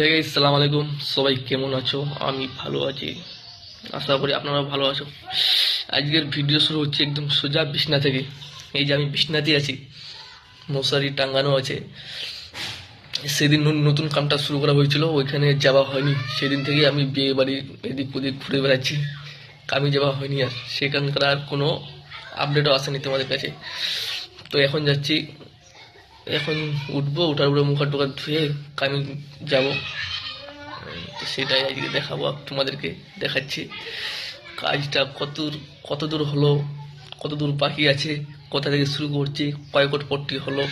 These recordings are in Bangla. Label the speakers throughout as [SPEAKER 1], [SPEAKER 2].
[SPEAKER 1] হে গাইস সালাম আলাইকুম সবাই কেমন আছো? আমি ভালো আছি। আশা করি আপনারা ভালো আছো। আজকের ভিডিও শুরু হচ্ছে একদম সোজা বিছনা থেকে। এই যে আমি বিছনাতেই আছি। মশারি টাঙ্গানো আছে। সেদিন নতুন কামটা শুরু করা হয়েছিল, ওইখানে যাওয়া হয়নি। সেদিন থেকে আমি বিয়ে বাড়ি এদিক ওদিক ঘুরে বেড়াচ্ছি। কামে যাওয়া হয়নি আর। সেখানকার আর কোনো আপডেটও আসেনি তোমাদের কাছে। তো এখন যাচ্ছি এখন উঠবো, উঠার উপরে মুখ হাত টুকা ধুয়ে কামে যাব। তো সেটাই আজকে দেখাবো, তোমাদেরকে দেখাচ্ছি। কাজটা কত কত দূর হলো কত দূর বাকি আছে, কোথা থেকে শুরু করছি, কয় কোট পট্টি হলো।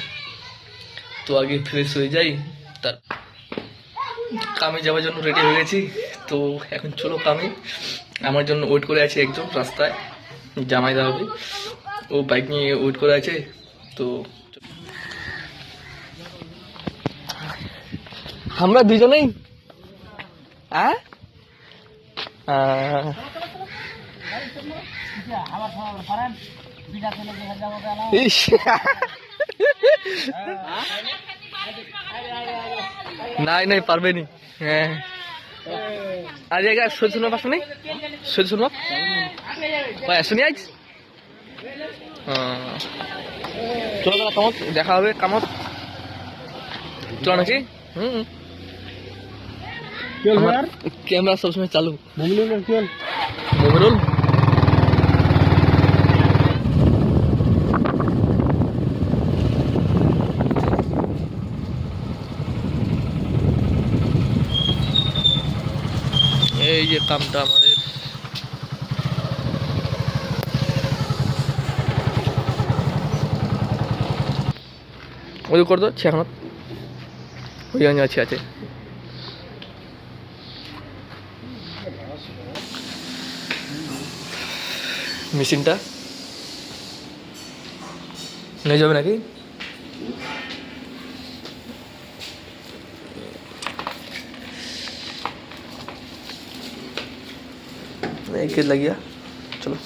[SPEAKER 1] তো আগে ফ্রেশ হয়ে যাই, তার কামে যাওয়ার জন্য রেডি হয়ে গেছি। তো এখন চলো কামে আমার জন্য ওয়েট করে আছে একজন রাস্তায়, জামাই হবে ও বাইক নিয়ে ওয়েট করে আছে, তো আমরা দুজনেই? নাই নাই, পারবে নি। হ্যাঁ। আজ জায়গা সরি শুনবা পাস নি সরি শুনবা শুনি আজ? চলো দাদা কামত, দেখা হবে কামত। চলো নাকি? হুম। ক্যামেরা সবসময় চালু। মোবাইল এই যে কামটা আমাদের। ওই করে দো এখন ওই আছে আছে। মেশিনটা নিয়ে যাবে নাকি एक लग गया चलो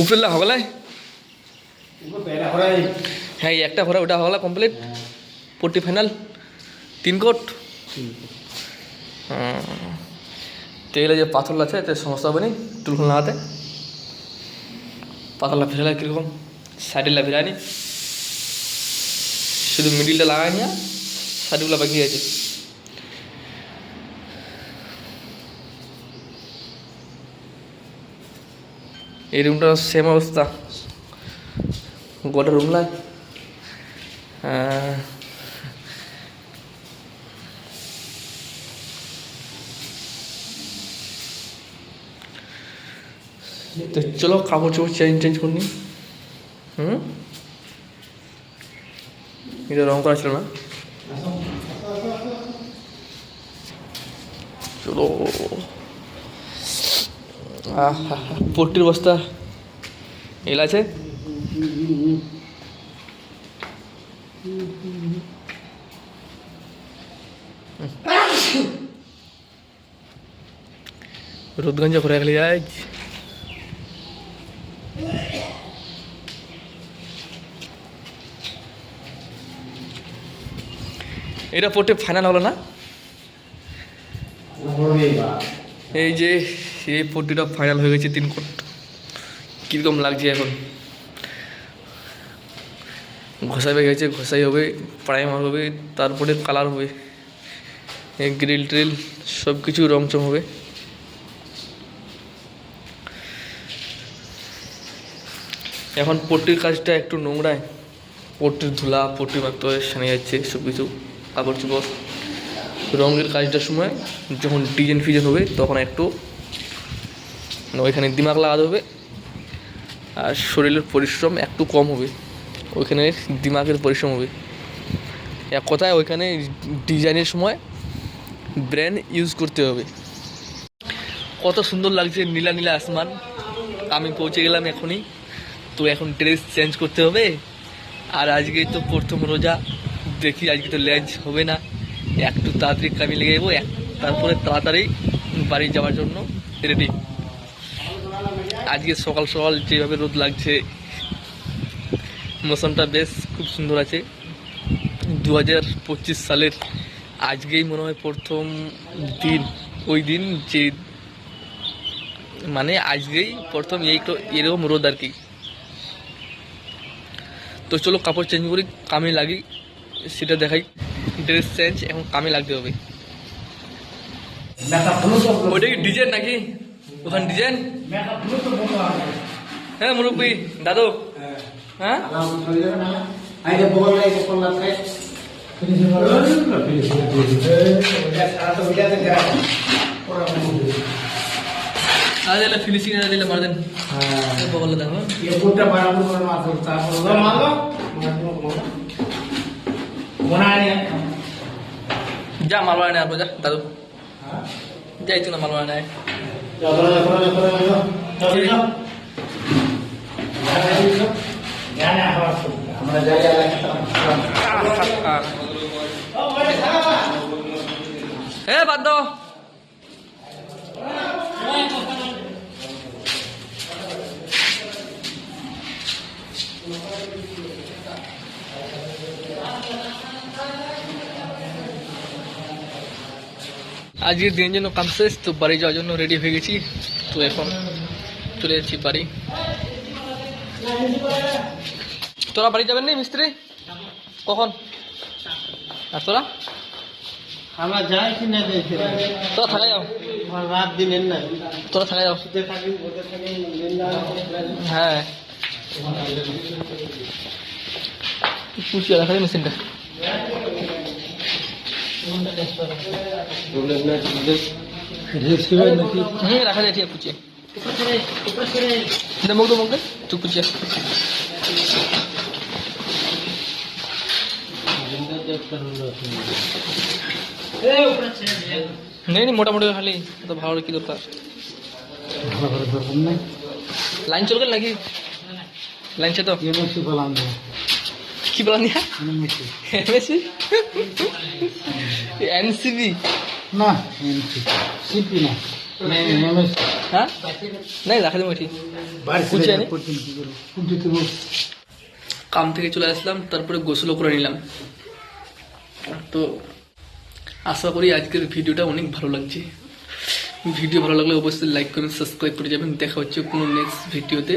[SPEAKER 1] উপরেলা হগলাই হ্যাঁ এই একটা ঘোরা ওটা হগলা কমপ্লিট পট্টি ফাইনাল তিন কোট তো যে পাথর আছে, এতে সমস্যা হবে নি টুলখুল লাগাতে পাথরলা ফেরালে কীরকম সাইডেরলা ফেরায়নি শুধু মিডিলটা লাগাই নিয়ে সাইডগুলো বাকি আছে। এই রুমটা সেম অবস্থা। গোটা রুম লাই তো চলো কাপড় চোপড় চেঞ্জ চেঞ্জ করে নিই হুম? এটা রং করা ছিল না। চলো। পট্টির বস্তা। এল আছে? রোদগঞ্জে ঘুরে গেলি আজ। এটা পট্টি ফাইনাল হলো না? এই যে, এই পট্টিটা ফাইনাল হয়ে গেছে তিন কোট কীরকম লাগছে এখন? হয়ে গেছে, ঘষাই হবে প্রাইমার হবে, তারপরে কালার হবে। গ্রিল ট্রিল সব কিছু রং চং হবে। এখন পট্টির কাজটা একটু নোংরায়। পট্টির ধুলা, পট্টি মারতে হয় যাচ্ছে সব কিছু কাপড় চোপড় রঙের কাজটার সময় যখন ডিজাইন ফিজাইন হবে, তখন একটু ওইখানে দিমাগ লাগাতে হবে। আর শরীরের পরিশ্রম একটু কম হবে। ওইখানে দিমাগের পরিশ্রম হবে। এক কথায় ওইখানে ডিজাইনের সময় ব্রেন ইউজ করতে হবে। কত সুন্দর লাগছে নীলা নীলা আসমান। আমি পৌঁছে গেলাম এখনই। তো এখন ড্রেস চেঞ্জ করতে হবে। আর আজকে তো প্রথম রোজা। দেখি, আজকে তো ল্যাঞ্চ হবে না। একটু তাড়াতাড়ি কামে লেগে যাব। তারপরে তাড়াতাড়ি বাড়ি যাওয়ার জন্য রেডি আজকে সকাল সকাল যেভাবে রোদ লাগছে, মৌসুমটা বেশ খুব সুন্দর আছে। দু হাজার পঁচিশ সালের আজকেই মনে হয় প্রথম দিন। ওই দিন যে মানে আজকেই প্রথম এই এরকম রোদ আর কি। তো চলো, কাপড় চেঞ্জ করি, কামে লাগি। সেটা দেখাই। ড্রেস চেঞ্জ এখন কামে লাগতে হবে। ওইটা কি ডিজাইন নাকি? ওখানে ডিজাইন? হ্যাঁ মুরব্বী দাদু। হ্যাঁ।
[SPEAKER 2] বগল না
[SPEAKER 1] যা মালবা নেয় যা দাদু। যাই তো না মালবা নেয় এ বাদ দাও। আজকের দিনের জন্য কাম শেষ তো বাড়ি যাওয়ার জন্য রেডি হয়ে গেছি। তো এখন চলে যাচ্ছি বাড়ি। তোরা বাড়ি যাবেন না মিস্ত্রি? কখন? আর তোরা?
[SPEAKER 2] আমরা যাই কি না
[SPEAKER 1] তোরা থাকা যাও।
[SPEAKER 2] রাত দিনের না।
[SPEAKER 1] তোরা থাকা যাও। হ্যাঁ। পুষিয়া যায় মেশিনটা। হুম রাখা যায় ঠিক পুচিয়ে মুখ দো মুখ দে। তুই পুচিয়া নেই নি মোটামুটি খালি তো ভালো কি দরকার লাইন চল গেল নাকি লাইন সে তো কি বলা নিয়া? এমএসসি এনসিবি
[SPEAKER 2] না সিপি না।
[SPEAKER 1] হ্যাঁ নাই রাখা দেবো ঠিক। কাম থেকে চলে আসলাম তারপরে গোসলও করে নিলাম। তো আশা করি আজকের ভিডিওটা অনেক ভালো লাগছে। ভিডিও ভালো লাগলে অবশ্যই লাইক করুন সাবস্ক্রাইব করে যাবেন। দেখা হচ্ছে কোনো নেক্সট ভিডিওতে।